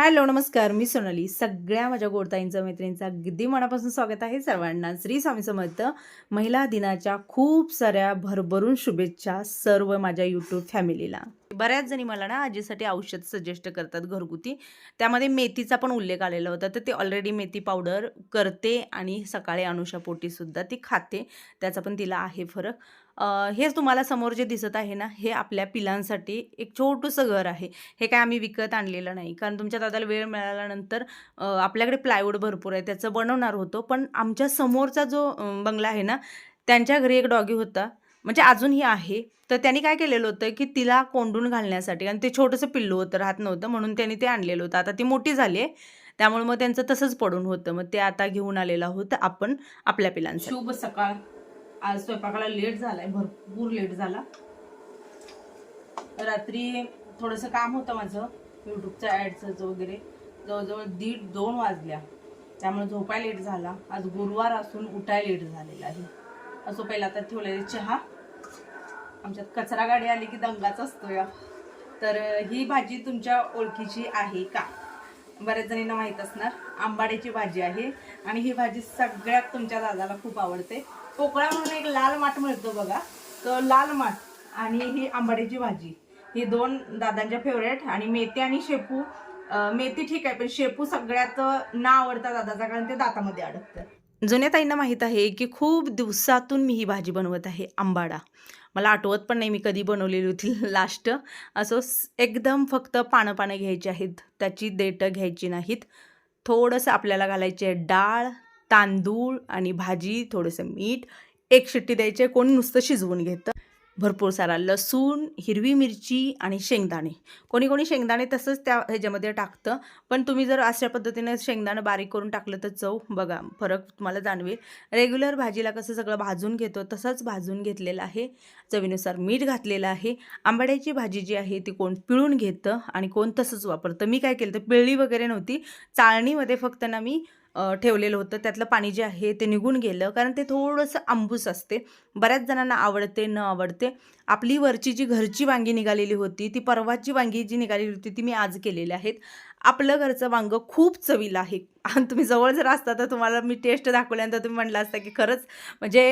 Hello नमस्कार. मी सोनाली. सगळ्या माझ्या गोडताईंचं मैत्रिणींचं अगदी मनापासून स्वागत आहे सर्वांना. श्री स्वामी समर्थ महिला दिनाच्या खूप साऱ्या भरभरून शुभेच्छा सर्व माझ्या यूट्यूब फॅमिलीला. बऱ्याच जणी मला ना आजीसाठी औषध सजेस्ट करतात घरगुती. त्यामध्ये मेथीचा पण उल्लेख आलेला होता. तर ते ऑलरेडी मेथी पावडर करते आणि सकाळी अनुषा पोटीसुद्धा ती खाते. त्याचा पण तिला आहे फरक. हेच तुम्हाला समोर जे दिसत आहे ना हे आपल्या पिलांसाठी एक छोटंसं घर आहे. हे काय आम्ही विकत आणलेलं नाही. कारण तुमच्या दादाला वेळ मिळाल्यानंतर आपल्याकडे प्लायवूड भरपूर आहे. त्याचं बनवणार होतो. पण आमच्या समोरचा जो बंगला आहे ना त्यांच्या घरी एक डॉगी होता. म्हणजे अजूनही आहे. तर त्यांनी काय केलेलं होतं की तिला कोंडून घालण्यासाठी आणि ते छोटंसं पिल्लू होतं राहत नव्हतं म्हणून त्यांनी ते आणलेलं होतं. आता ती मोठी झाली आहे. त्यामुळे मग त्यांचं तसंच पडून होतं. मग ते आता घेऊन आलेलं होतं आपण आपल्या पिलांचं शुभ सकाळ. आज स्वयंपाकाला लेट झालाय भरपूर लेट झाला. रात्री थोडंसं काम होतं माझं यूट्यूबचं ॲडचं वगैरे. जवळजवळ दीड दोन वाजल्या. त्यामुळे झोपाय लेट झाला. आज गुरुवार असून उठाय लेट झालेला आहे. असं पहिला आता ठेवलेले चहा. आमच्यात कचरा गाडी आली की दंगाच असतो या तर ही भाजी तुमच्या ओळखीची आहे का? बऱ्याच जणींना माहीत असणार आंबाड्याची भाजी आहे. आणि ही भाजी सगळ्यात तुमच्या दादाला खूप आवडते. पोकळा म्हणून एक लाल माठ मिळतो बघा. तर लाल माठ आणि ही आंबाड्याची भाजी. ही दोन दादांच्या फेवरेट आणि मेथी आणि शेपू. मेथी ठीक आहे पण शेपू सगळ्यात ना आवडता दादाचा कारण ते दातामध्ये अडकतं. जुन्या ताईंना माहीत आहे की खूप दिवसातून मी ही भाजी बनवत आहे आंबाडा. मला आठवत पण नाही मी कधी बनवलेली होती लास्ट असं एकदम फक्त पानं पानं घ्यायची आहेत त्याची देठं घ्यायची नाहीत. थोडंसं आपल्याला घालायचे आहे डाळ तांदूळ आणि भाजी थोडंसं मीठ एक शिट्टी द्यायचे कोणी नुसतं शिजवून घेतं? भरपूर सारा लसूण हिरवी मिरची आणि शेंगदाणे. कोणी कोणी शेंगदाणे तसंच त्या ह्याच्यामध्ये टाकतं. पण तुम्ही जर अशा पद्धतीने शेंगदाणं बारीक करून टाकलं तर चव बघा फरक तुम्हाला जाणवेल. रेग्युलर भाजीला कसं सगळं भाजून घेतो तसंच भाजून घेतलेलं आहे. चवीनुसार मीठ घातलेलं आहे. आंबाड्याची भाजी जी आहे ती कोण पिळून घेतं आणि कोण तसंच वापरतं. मी काय केलं तर पिळली वगैरे नव्हती. चाळणीमध्ये फक्त ना मी ठेवलेलं होतं. त्यातलं पाणी जे आहे ते निघून गेलं. कारण ते थोडंसं आंबूस असते. बऱ्याच जणांना आवडते न आवडते. आपली वरची जी घरची वांगी निघालेली होती ती परवाची वांगी जी निघालेली होती ती मी आज केलेली आहेत. आपलं घरचं वांगं खूप चवीला आहे. आणि तुम्ही जवळ जर असता तर तुम्हाला मी टेस्ट दाखवल्यानंतर तुम्ही म्हणला असता की खरंच म्हणजे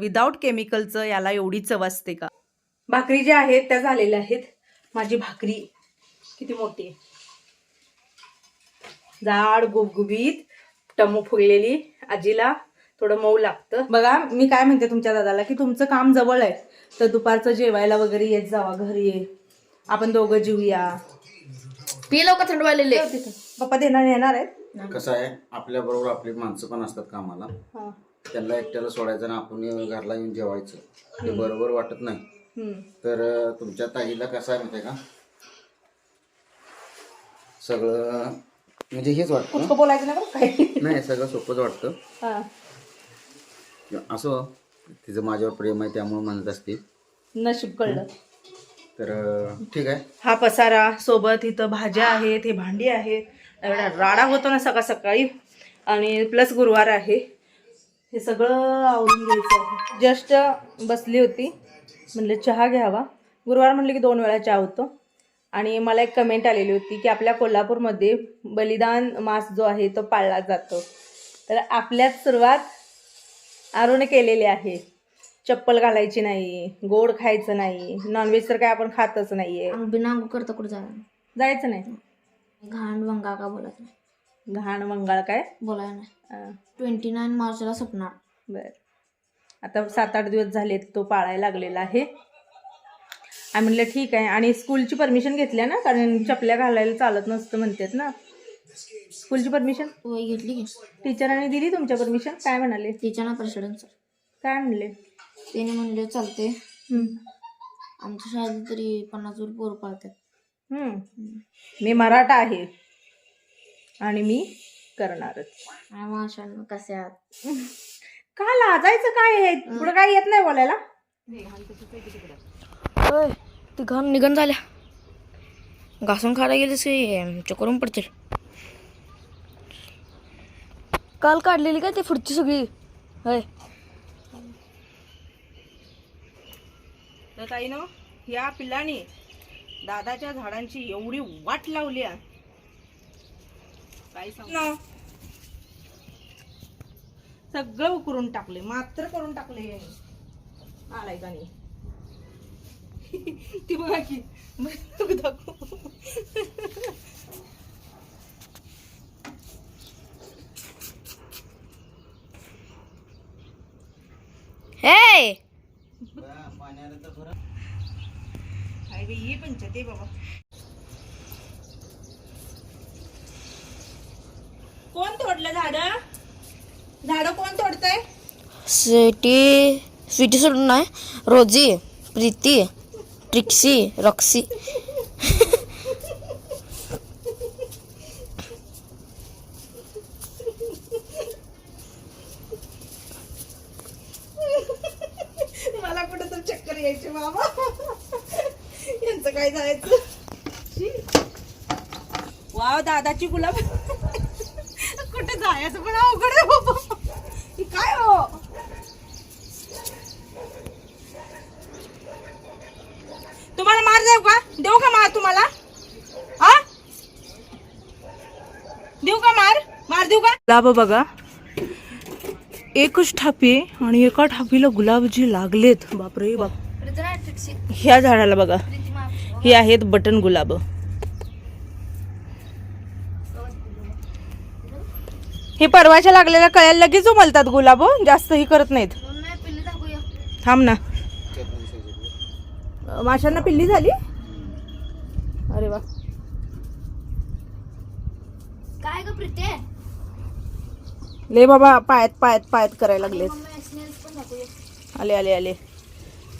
विदाऊट केमिकलचं याला एवढी चव असते का? भाकरी ज्या आहेत त्या झालेल्या आहेत. माझी भाकरी किती मोठी आहे. जाड गुबगुबीत टमू फुगलेली. आजीला थोडं मऊ लागतं. बघा मी काय म्हणते तुमच्या दादाला की तुमचं काम जवळ आहे. तर दुपारचं जेवायला वगैरे येत जावा घरी ये. आपण दोघं जेऊया. पी लवकर थंड वाढलेले ठेव तिथं. पप्पा देणार येणार आहेत. कसं आहे आपल्या बरोबर आपली माणसं पण असतात कामाला. हा. त्यांना एकट्याला सोडायचं ना आपण घरला येऊन जेवायचं. ते बरोबर वाटत नाही. हम्म. तर अं, तुमच्या ताईला कसं आहे माहिती आहे का? सगळं म्हणजे हेच वाटतं. बोलायचं नाही बरं काय नाही सगळं सोपंच वाटतं. हा. असं तिचं माझ्यावर प्रेम आहे त्यामुळे म्हणत असते. नशीब कळलं. तर ठीक आहे. हा पसारा सोबत इथं भाज्या आहेत हे भांडी आहेत. एवढा राडा होतो ना सकाळ सकाळी. आणि प्लस गुरुवार आहे. हे सगळं आवरून घ्यायचं आहे. जस्ट बसली होती. म्हणलं चहा घ्यावा. गुरुवार म्हणलं की दोन वेळा चहा होतो. आणि मला एक कमेंट आलेली होती की आपल्या कोल्हापूरमध्ये बलिदान मास जो आहे तो पाळला जातो. तर आपल्यात सुरुवात आरूने केलेली आहे. चप्पल घालायची नाही गोड खायचं नाही नॉनव्हेज तर काय आपण खातच नाहीये. बिना करता कुठे जाणार? जायचं नाही. घाण वंगा का बोलायचं नाही? घाण मंगाळ काय? बोलायला नाही. अं, ट्वेंटी नाईन मार्चला सपणार बर. आता सात आठ दिवस झाले तो पाळायला लागलेला आहे. आम्ही म्हणलं ठीक आहे. आणि स्कूलची परमिशन घेतल्या ना कारण चपल्या घालायला चालत नसतं म्हणतात ना. स्कूलची परमिशन? वय घेतली की. टीचरांनी दिली तुमच्या परमिशन? काय म्हणाले? तिच्या ना प्रेसिडेंट सर काय म्हणले? त्याने म्हणले चालते हम्म. आमच्या शाळेत तरी पन्नास वर पोर पाळतात. हम्म. मी मराठा आहे. आणि मी करणारच. आणि माशाला कसे आहात? का लाजायचं काय आहे पुढं काय येत नाही बोलायला? ते घाण निघण झाल्या. घासून खायला गेले से चकरून पडतील. काल काढलेली काय ते पुढची सगळी? होय. तर ताई ना या पिल्लाने दादाच्या झाडांची एवढी वाट लावली आहे. काय सांग. सगळं उकरून टाकले मात्र करून टाकले. आलाय का नाही? ती बघा की. बघ दाखव. हे! ये पंचायत बाबा. कोण तोडलं झाड? झाड कोण तोडतंय? स्वीटी स्वीटी सोडून नाही रोजी प्रीती. Trixie Roxy. मला कुठं तर चक्कर यायची मामा. यांचं काय जायचं? वा वाव दादाची गुलाब. कुठे जायचं पण अवघड आहे बाबा हे काय हो तुम्हाला मार देऊ का देऊ का मार तुम्हाला हा देऊ का मार? मार देऊ का? गुलाब बघा. एकच ठापी आणि एका ठापीला गुलाब जे लागलेत. बापरे बाप. ह्या झाडाला बघा. हे आहेत बटन गुलाब. हे परवाच्या लागलेल्या कळ्याला लगेच उमलतात गुलाब जास्त ही करत नाहीत. थांब ना. माशांना पिल्ली झाली? अरे वा. काय ग प्रीते? ले बाबा पायात पायात पायात करायला लागलेत. आले आले आले.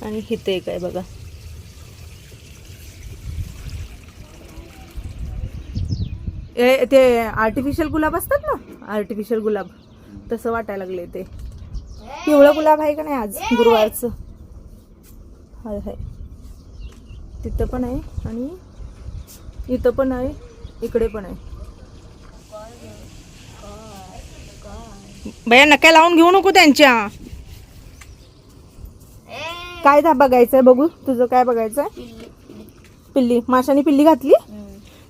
आणि हिथे आहे बघा. ए ते आर्टिफिशियल गुलाब असतात ना? आर्टिफिशियल गुलाब. तसं वाटायला लागले ते. पिवळं गुलाब आहे का नाही आज? गुरुवारचं. हाय हाय. तिथं पण आहे आणि इथं पण आहे इकडे पण आहे. भैया नक्या लावून घेऊ नको त्यांच्या. काय धा बघायचंय बघू तुझं काय बघायचंय? पिल्ली. माशाने पिल्ली घातली?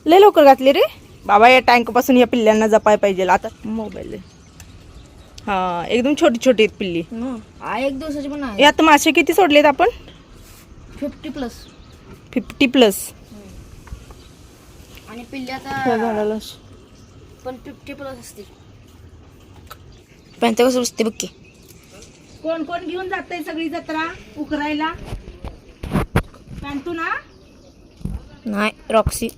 लय लवकर घातली रे. बाबा या टँकपासून या पिल्ल्यांना जपाय पाहिजे. आता मोबाईल हा एकदम छोटी छोटी आहेत पिल्ली. एक दिवसाची पण यात मासे किती सोडलेत आपण? फिफ्टी प्लस फिफ्टी प्लस आणि पिल्ली आता पण फिफ्टी प्लस असते पॅन्ट कसं बसते बघ की कोण कोण घेऊन जाते सगळी जत्रा उकरायला? पॅन्टू ना? नाही रॉक्सी.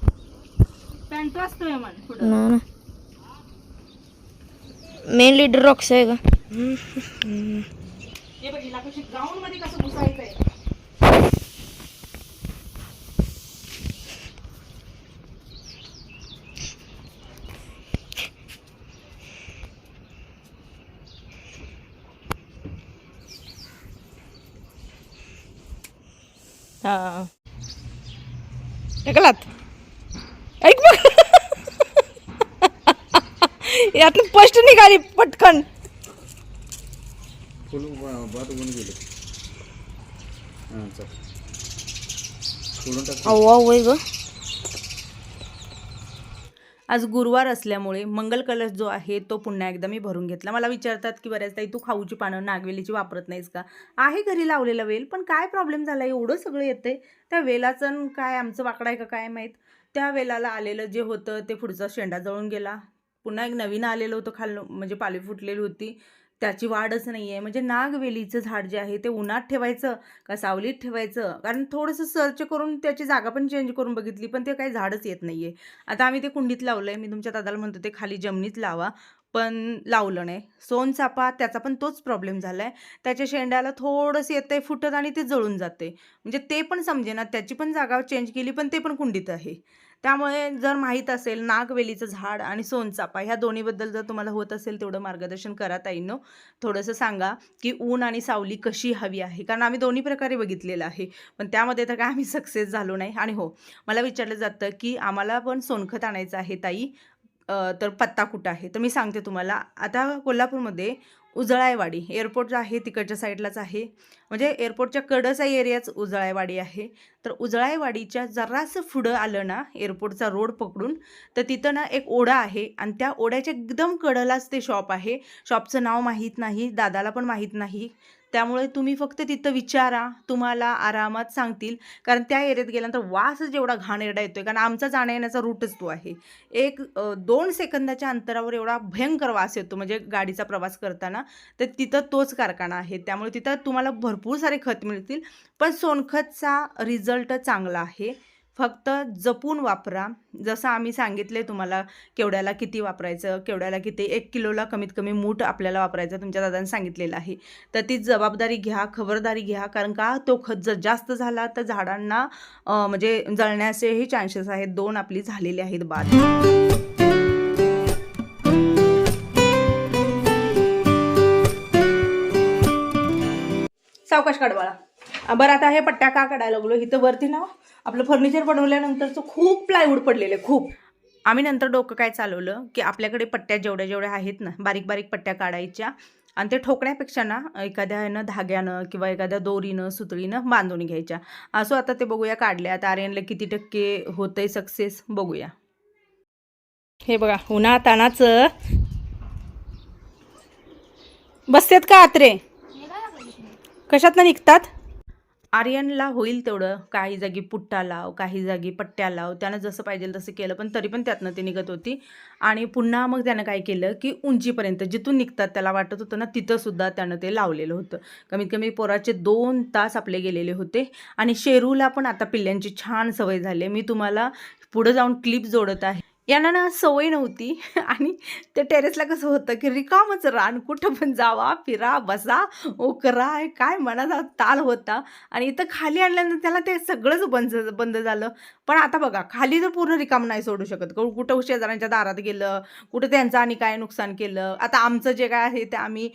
पॅन्टू असतोय मन पुढं. ना ना. मेन लीडर रॉक्सी आहे का हे बघ हिला कशी ग्राउंडमध्ये कसं घुसायचंय. हा. ढकलात ऐक बघ. यातून स्पष्ट निघाली पटकन. फुल गेले हां सोडून टाक. वय ग. आज गुरुवार असल्यामुळे मंगल कलश जो आहे तो पुन्हा एकदा मी भरून घेतला. मला विचारतात की बऱ्याचदा तू खाऊची पानं नागवेलीची वापरत नाहीस का? आहे घरी लावलेला वेल पण काय प्रॉब्लेम झाला? एवढं सगळं येतंय. त्या वेलाचं काय आमचं वाकडं आहे का काय माहीत? त्या वेलाला आलेलं जे होतं ते पुढचा शेंडा जळून गेला. पुन्हा एक नवीन आलेलं होतं खाल्लं म्हणजे पाली फुटलेली होती. त्याची वाढच नाही आहे म्हणजे नागवेलीचं झाड जे आहे ते उन्हात ठेवायचं का सावलीत ठेवायचं? कारण थोडंसं सर्च करून त्याची जागा पण चेंज करून बघितली पण ते काही झाडच येत नाही आहे आता आम्ही ते कुंडीत लावलं आहे मी तुमच्या दादाला म्हणतो ते खाली जमिनीत लावा. पण लावलं नाही. सोनचापा त्याचा पण तोच प्रॉब्लेम झाला आहे त्याच्या शेंड्याला थोडंसं येतं आहे फुटत आणि ते जळून जाते म्हणजे ते पण समजेना त्याची पण जागा चेंज केली पण ते पण कुंडीत आहे. त्यामुळे जर माहीत असेल नागवेलीचं झाड आणि सोनचापा ह्या दोन्हीबद्दल जर तुम्हाला होत असेल तेवढं मार्गदर्शन करा ताईंनो. थोडंसं सांगा की ऊन आणि सावली कशी हवी आहे? कारण आम्ही दोन्ही प्रकारे बघितलेलं आहे. पण त्यामध्ये तर काय आम्ही सक्सेस झालो नाही. आणि हो मला विचारलं जातं की आम्हाला पण सोनखत आणायचं आहे ताई. तर पत्ता कुठं आहे? तर मी सांगते तुम्हाला. आता कोल्हापूरमध्ये उजळायवाडी. एअरपोर्ट आहे तिकडच्या साईडलाच आहे. म्हणजे एअरपोर्टच्या कडचा एरियाच उजळायवाडी आहे. तर उजळायवाडीच्या जरासं पुढं आलं ना एअरपोर्टचा रोड पकडून तर तिथं ना एक ओढा आहे आणि त्या ओढ्याच्या एकदम कडलाच ते शॉप आहे. शॉपचं नाव माहीत नाही दादाला पण माहीत नाही. त्यामुळे तुम्ही फक्त तिथं विचारा तुम्हाला आरामात सांगतील. कारण त्या एरियात गेल्यानंतर वासच एवढा घाणेरडा आहे कारण आमचा जाण्या येण्याचा रूटच तो आहे. एक दोन सेकंदाच्या अंतरावर एवढा भयंकर वास येतो म्हणजे गाडीचा प्रवास करताना. तर तिथं तोच कारखाना आहे. त्यामुळे तिथं तुम्हाला भरपूर सारे खत मिळतील. पण सोनखतचा रिझल्ट चांगला आहे. फक्त जपून वापरा. जसं आम्ही सांगितले तुम्हाला केवड्याला किती वापरायचं केवड्याला किती एक किलोला कमीत कमी मूठ आपल्याला वापरायचं तुमच्या दादाने सांगितलेलं आहे. तर ती जबाबदारी घ्या खबरदारी घ्या कारण का तो खत जर जास्त झाला तर झाडांना म्हणजे जळण्याचेही चान्सेस आहेत. दोन आपली झालेली आहेत बाद सावकाश काढवाळा बरं आता हे पट्ट्या का काढायला लागलो? इथं वरती ना आपलं फर्निचर बनवल्यानंतरचं खूप प्लायवूड पडलेलं आहे खूप. आम्ही नंतर डोकं काय चालवलं की आपल्याकडे पट्ट्या जेवढ्या जेवढ्या आहेत ना बारीक बारीक पट्ट्या काढायच्या आणि ते ठोकण्यापेक्षा ना एखाद्या ह्यानं धाग्यानं किंवा एखाद्या दोरीनं सुतळीनं बांधून घ्यायच्या. असो आता ते बघूया काढल्या आता आर्यनला किती टक्के होतंय सक्सेस बघूया. हे बघा उन्हा तानाचं बसतेत का आत्रे? कशातनं निघतात? आर्यनला होईल तेवढं काही जागी पुट्टा लाव काही जागी पट्ट्या लाव. त्यानं जसं पाहिजे तसं केलं पण तरी पण त्यातनं ते निघत होती. आणि पुन्हा मग त्यानं काय केलं की उंचीपर्यंत जिथून निघतात त्याला वाटत होतं ना तिथंसुद्धा त्यानं ते लावलेलं होतं. कमीत कमी पोराचे दोन तास आपले गेलेले होते. आणि शेरूला पण आता पिल्ल्यांची छान सवय झाली आहे. मी तुम्हाला पुढं जाऊन क्लिप जोडत आहे. यांना ना सवय नव्हती. आणि ते टेरेसला कसं होतं की रिकामच रान कुठं पण जावा फिरा बसा ओकरा काय मनाचा ताल होता. आणि इथं खाली आणल्यानंतर त्याला ते सगळंच बंद बंद झालं. पण आता बघा खाली तर पूर्ण रिकाम नाही सोडू शकत. कुठं शेजाऱ्यांच्या दारात गेलं कुठं त्यांचं आणि काय नुकसान केलं. आता आमचं जे काय आहे ते आम्ही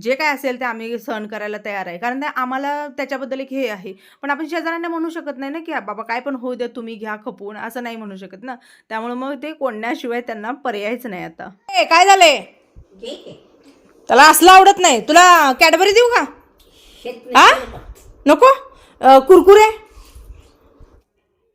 जे काय असेल ते आम्ही सहन करायला तयार आहे. कारण ते आम्हाला त्याच्याबद्दल एक हे आहे. पण आपण शेजाऱ्यांना म्हणू शकत नाही ना की बाबा काय पण होऊ द्या तुम्ही घ्या खपवून. असं नाही म्हणू शकत ना. त्यामुळे मग ते कोणण्याशिवाय त्यांना पर्यायच नाही आता. ए काय झालंय? त्याला असलं आवडत नाही. तुला कॅडबरी देऊ का? हा नको? अ, कुरकुरे?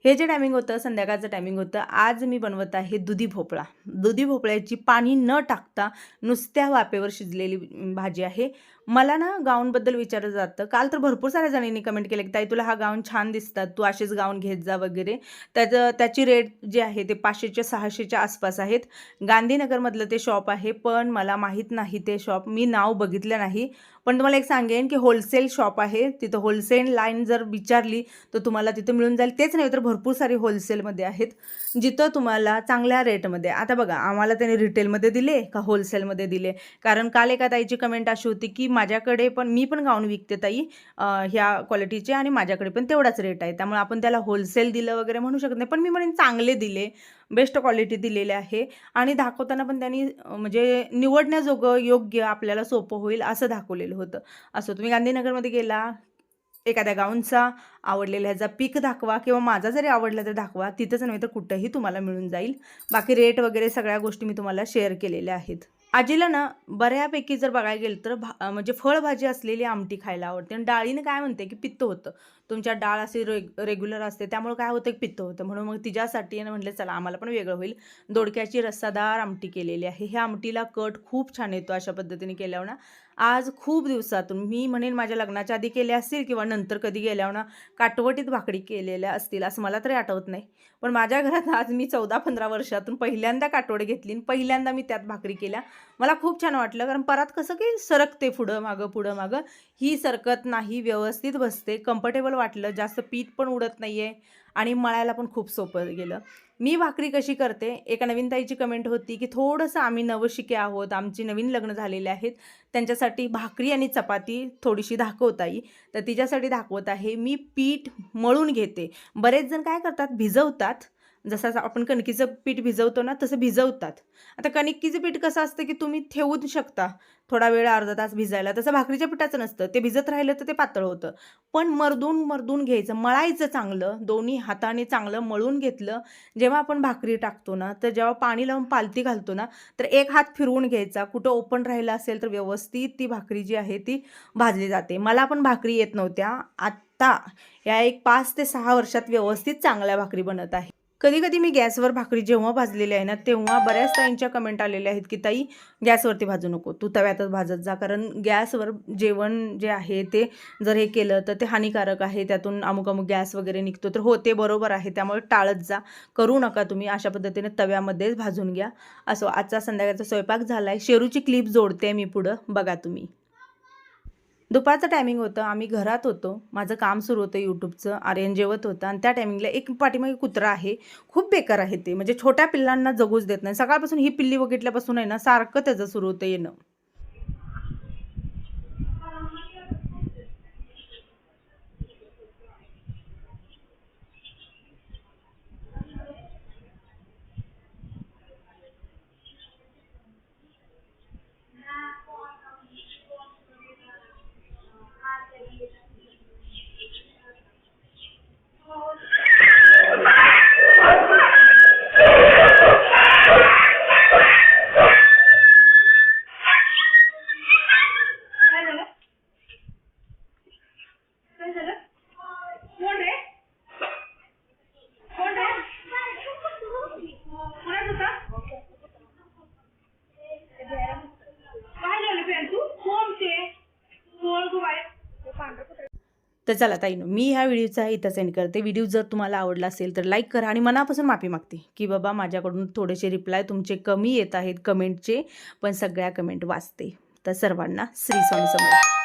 हे जे टायमिंग होतं संध्याकाळचं टायमिंग होतं आज मी बनवत आहे दुधी भोपळा. दुधी भोपळ्याची पाणी न टाकता नुसत्या वाफेवर शिजलेली भाजी आहे. मला ना गाऊनबद्दल विचारलं जातं. काल तर भरपूर साऱ्या जणींनी कमेंट केले की ताई तुला हा गाऊन छान दिसतात. तू असेच गाऊन घेत जा वगैरे. त्याचं त्याची रेट जे आहे ते पाचशेच्या सहाशेच्या आसपास आहेत. गांधीनगरमधलं ते शॉप आहे पण मला माहीत नाही ते शॉप मी नाव बघितलं नाही. पण तुम्हाला एक सांगेन की होलसेल शॉप आहे. तिथं होलसेल लाईन जर विचारली तर तुम्हाला तिथं मिळून जाईल. तेच नाही तर भरपूर सारी होलसेलमध्ये आहेत जिथं तुम्हाला चांगल्या रेटमध्ये आता बघा आम्हाला त्याने रिटेलमध्ये दिले का होलसेलमध्ये दिले? कारण काल एका ताईची कमेंट अशी होती की माझ्याकडे पण मी पण गाऊन विकते ताई. ह्या क्वालिटीचे आणि माझ्याकडे पण तेवढाच रेट आहे. त्यामुळे आपण त्याला होलसेल दिलं वगैरे म्हणू शकत नाही. पण मी म्हणेन चांगले दिले. बेस्ट क्वालिटी दिलेले आहे. आणि दाखवताना पण त्यांनी म्हणजे निवडण्याजोगं योग्य आपल्याला सोपं होईल असं दाखवलेलं होतं. असं तुम्ही गांधीनगरमध्ये गेला एखाद्या गाऊनचा आवडलेला ह्याचा पीक दाखवा किंवा माझा जरी आवडला तर दाखवा. तिथंच नव्हे तर कुठंही तुम्हाला मिळून जाईल. बाकी रेट वगैरे सगळ्या गोष्टी मी तुम्हाला शेअर केलेल्या आहेत. आजीला ना बऱ्यापैकी जर बघायला गेलं तर भा म्हणजे फळभाजी असलेली आमटी खायला आवडते. आणि डाळीने काय म्हणते की पित्त होतं. तुमच्या डाळ असे रेग रेग्युलर असते त्यामुळे काय होतं की पित्त होतं. म्हणून मग तिच्यासाठी म्हटलं चला आम्हाला पण वेगळं होईल. दोडक्याची रस्सादार आमटी केलेली आहे. ह्या आमटीला कट खूप छान येतो अशा पद्धतीने केल्यावर ना. आज खूप दिवसातून मी म्हणेन माझ्या लग्नाच्या आधी केल्या असतील किंवा नंतर कधी गेल्यावर ना काटवटीत भाकरी केलेल्या असतील असं मला तरी आठवत नाही. पण माझ्या घरात आज मी चौदा पंधरा वर्षातून पहिल्यांदा काटवड घेतली आणि पहिल्यांदा मी त्यात भाकरी केल्या. मला खूप छान वाटलं कारण परत कसं की सरकते पुढं मागं पुढं मागं. ही सरकत नाही व्यवस्थित बसते. कम्फर्टेबल वाटलं जास्त पीठ पण उडत नाही आहे आणि मळायला पण खूप सोपं गेलं. मी भाकरी कशी करते? एका नवीन ताईची कमेंट होती की थोडंसं आम्ही नवशिके आहोत. आमची नवीन लग्न झालेले आहेत. त्यांच्यासाठी भाकरी आणि चपाती थोडीशी दाखवता येईल तर तिच्यासाठी दाखवत आहे. मी पीठ मळून घेते. बरेच जण काय करतात? भिजवतात. जसं असं आपण कणकीचं पीठ भिजवतो ना तसं भिजवतात. आता कणकीचं पीठ कसं असतं की तुम्ही ठेवू शकता. थोडा वेळ अर्धा तास भिजायला. तसं भाकरीच्या पिठाचं नसतं. ते भिजत राहिलं तर ते पातळ होतं. पण मरदून मरदून घ्यायचं. मळायचं चांगलं. दोन्ही हाताने चांगलं मळून घेतलं. जेव्हा आपण भाकरी टाकतो ना तर जेव्हा पाणी लावून पालती घालतो ना तर एक हात फिरवून घ्यायचा. कुठं ओपन राहिलं असेल तर व्यवस्थित ती भाकरी जी आहे ती भाजली जाते. मला पण भाकरी येत नव्हत्या. आत्ता या एक पाच ते सहा वर्षात व्यवस्थित चांगल्या भाकरी बनत आहे. कधी कधी मी गॅसवर भाकरी जेव्हा भाजलेली आहे ना तेव्हा बऱ्याच ताईंच्या कमेंट आलेल्या आहेत की ताई गॅसवरती भाजू नको. तू तव्यातच भाजत जा. कारण गॅसवर जेवण जे आहे ते जर हे केलं तर ते हानिकारक आहे. त्यातून अमुक अमुक गॅस वगैरे निघतो. तर हो ते बरोबर आहे. त्यामुळे टाळत जा. करू नका तुम्ही. अशा पद्धतीने तव्यामध्येच भाजून घ्या. असो आजचा संध्याकाळचा स्वयंपाक झाला आहे शेरूची क्लिप जोडते मी पुढं. बघा तुम्ही. दुपारचं टायमिंग होतं. आम्ही घरात होतो. माझं काम सुरू होतं यूट्यूबचं आर्यन जेवत होतं. आणि त्या टायमिंगला एक पाठीमागे कुत्रा आहे. खूप बेकार आहे ते. म्हणजे छोट्या पिल्लांना जगूच देत नाही. सकाळपासून ही पिल्ली बघितल्यापासून आहे ना सारखं त्याचं सुरू होतं येणं. तर चला ताईनो मी ह्या व्हिडिओचा इथं सेंड करते. व्हिडिओ जर तुम्हाला आवडला असेल तर लाईक करा आणि मनापासून माफी मागते की बाबा माझ्याकडून थोडेसे रिप्लाय तुमचे कमी येत आहेत कमेंटचे पण सगळ्या कमेंट वाचते. तर सर्वांना श्री स्वामी समर्थ.